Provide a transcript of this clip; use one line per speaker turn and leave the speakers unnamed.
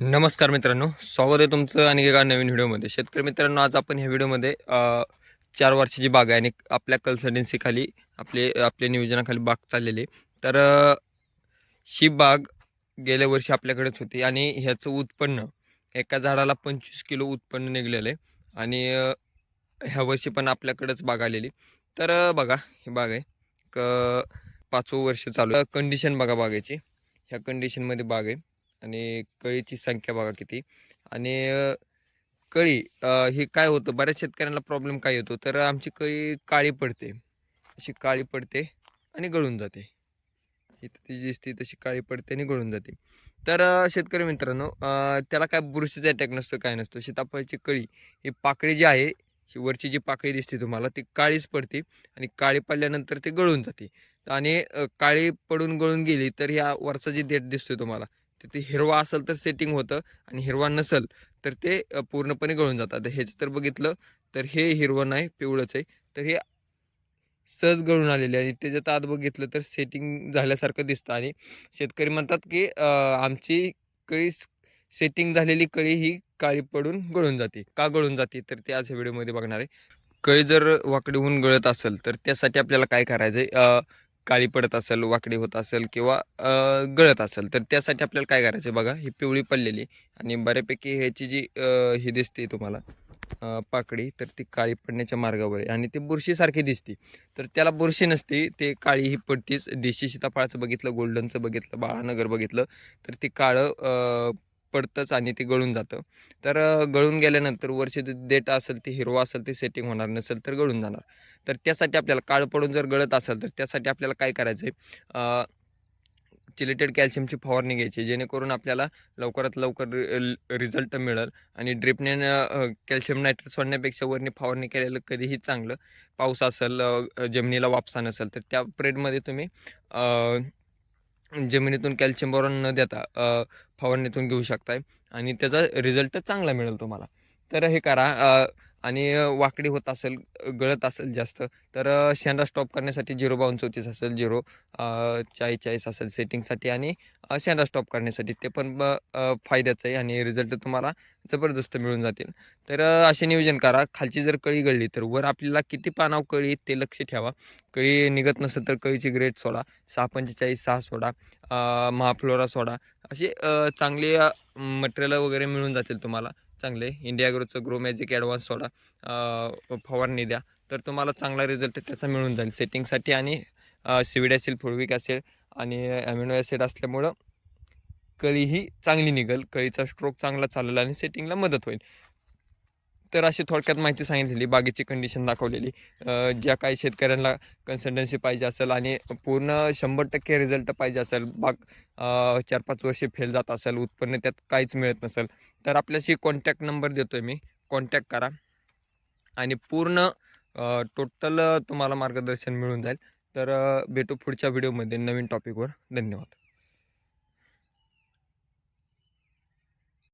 नमस्कार मित्रांनो स्वागत आहे तुमचं आणि एका नवीन व्हिडिओमध्ये. शेतकरी मित्रांनो आज आपण ह्या व्हिडिओमध्ये चार वर्षाची बाग आहे आणि आपल्या कन्सल्टन्सीखाली आपले आपल्या नियोजनाखाली बाग चाललेली तर ही बाग गेल्या वर्षी आपल्याकडेच होती आणि ह्याचं उत्पन्न एका झाडाला पंचवीस किलो उत्पन्न निघलेलं आहे. आणि ह्या वर्षी पण आपल्याकडेच बाग आलेली. तर बघा ही बाग आहे. क पाचवं वर्ष चालू आहे. कंडिशन बघा बागेची. ह्या कंडिशनमध्ये बाग आहे. आणि कळीची संख्या बघा किती. आणि कळी हे ही काय होतं? बऱ्याच शेतकऱ्यांना प्रॉब्लेम काय येतो? तर आमची कळी काळी पडते. अशी काळी पडते आणि गळून जाते. इथं ती जी दिसते तशी काळी पडते आणि गळून जाते. तर शेतकरी मित्रांनो त्याला काय बुरशीचा अटॅक नसतो काय नसतो? सीताफळाची कळी ही पाकळी जी आहे वरची जी पाकळी दिसते तुम्हाला ती काळीच पडते आणि काळी पडल्यानंतर ते गळून जाते. आणि काळी पडून गळून गेली तर ह्या वरचा जी देठ दिसतोय तुम्हाला तर ते हिरवा असेल तर सेटिंग होतं आणि हिरवा नसेल तर ते पूर्णपणे गळून जातात. ह्याचं तर बघितलं तर हे हिरवं नाही पिवळंच आहे. तर हे सहज गळून आलेले आणि त्याच्यात आत बघितलं तर सेटिंग झाल्यासारखं दिसतं आणि शेतकरी म्हणतात की आमची कळी सेटिंग झालेली कळी ही काळी पडून गळून जाते. का गळून जाते? तर ते आज ह्या व्हिडिओमध्ये बघणार आहे. कळी जर वाकडी होऊन गळत असेल तर त्यासाठी आपल्याला काय करायचं आहे काळी पडत असेल वाकडी होत असेल किंवा गळत असेल तर त्यासाठी आपल्याला काय करायचं बघा? ही पिवळी पडलेली आणि बऱ्यापैकी ह्याची जी ही दिसते तुम्हाला पाकडी तर ती काळी पडण्याच्या मार्गावर आहे आणि ती बुरशीसारखी दिसते. तर त्याला बुरशी नसते ते काळी ही पडतीच. देशी सीताफळाचं बघितलं गोल्डनचं बघितलं बाळानगर बघितलं तर ती काळं पडतंच आणि ते गळून जातं. तर गळून गेल्यानंतर वरची डेटा असेल ते हिरवा असेल ते सेटिंग होणार नसेल तर गळून जाणार. तर त्यासाठी आपल्याला काळ पडून जर गळत असेल तर त्यासाठी आपल्याला काय करायचं आहे चिलेटेड कॅल्शियमची फवारणी घ्यायची जेणेकरून आपल्याला लवकरात लवकर रिझल्ट मिळेल आणि ड्रिपने कॅल्शियम नायट्रेट सोडण्यापेक्षा वरणी फवारणी केलेलं कधीही चांगलं. पाऊस असेल जमिनीला वापसा नसेल तर त्या पिरियडमध्ये तुम्ही जमिनीतून कॅल्शियम बोरॉन न देता फवारणीतून घेऊ शकताय. आणि त्याचा रिझल्ट चांगला मिळेल तुम्हाला. तर हे करा आणि वाकडी होत असेल गळत असेल जास्त तर शेंडा स्टॉप करण्यासाठी झिरो बावन्न चौतीस असेल झिरो चाळीस चाळीस असेल सेटिंगसाठी आणि शेंडा स्टॉप करण्यासाठी. ते पण फायद्याचं आहे आणि रिझल्ट तुम्हाला जबरदस्त मिळून जातील. तर असे नियोजन करा. खालची जर कळी गळली तर वर आपल्याला किती पानाव कळी ते लक्ष ठेवा. कळी निघत नसेल तर कळीची ग्रेड सोडा. सहा पंचेचाळीस सहा सोडा. महाफ्लोरा सोडा. असे चांगले मटेरियल वगैरे मिळून जातील तुम्हाला. चांगले. इंडिया ग्रोचं ग्रो मॅजिक ॲडव्हान्स सोडा. फवारणी द्या. तर तुम्हाला चांगला रिझल्ट त्याचा मिळून जाईल. सेटिंगसाठी आणि सिविड असेल फुडविक असेल आणि ॲमिनो ॲसिड असल्यामुळं कळीही चांगली निघेल. कळीचा स्ट्रोक चांगला चालेल आणि सेटिंगला मदत होईल. तर अशी थोडक्यात माहिती सांगितलेली बागेची कंडिशन दाखवलेली ज्या काही शेतकऱ्यांना कन्सल्टन्सी पाहिजे असेल आणि पूर्ण शंभर टक्के रिझल्ट पाहिजे असेल बाग चार पाच वर्षे फेल जात असेल उत्पन्न त्यात काहीच मिळत नसेल तर आपल्याशी कॉन्टॅक्ट नंबर देतो आहे मी. कॉन्टॅक्ट करा. आणि पूर्ण टोटल तुम्हाला मार्गदर्शन मिळून जाईल. तर भेटू पुढच्या व्हिडिओमध्ये नवीन टॉपिकवर धन्यवाद.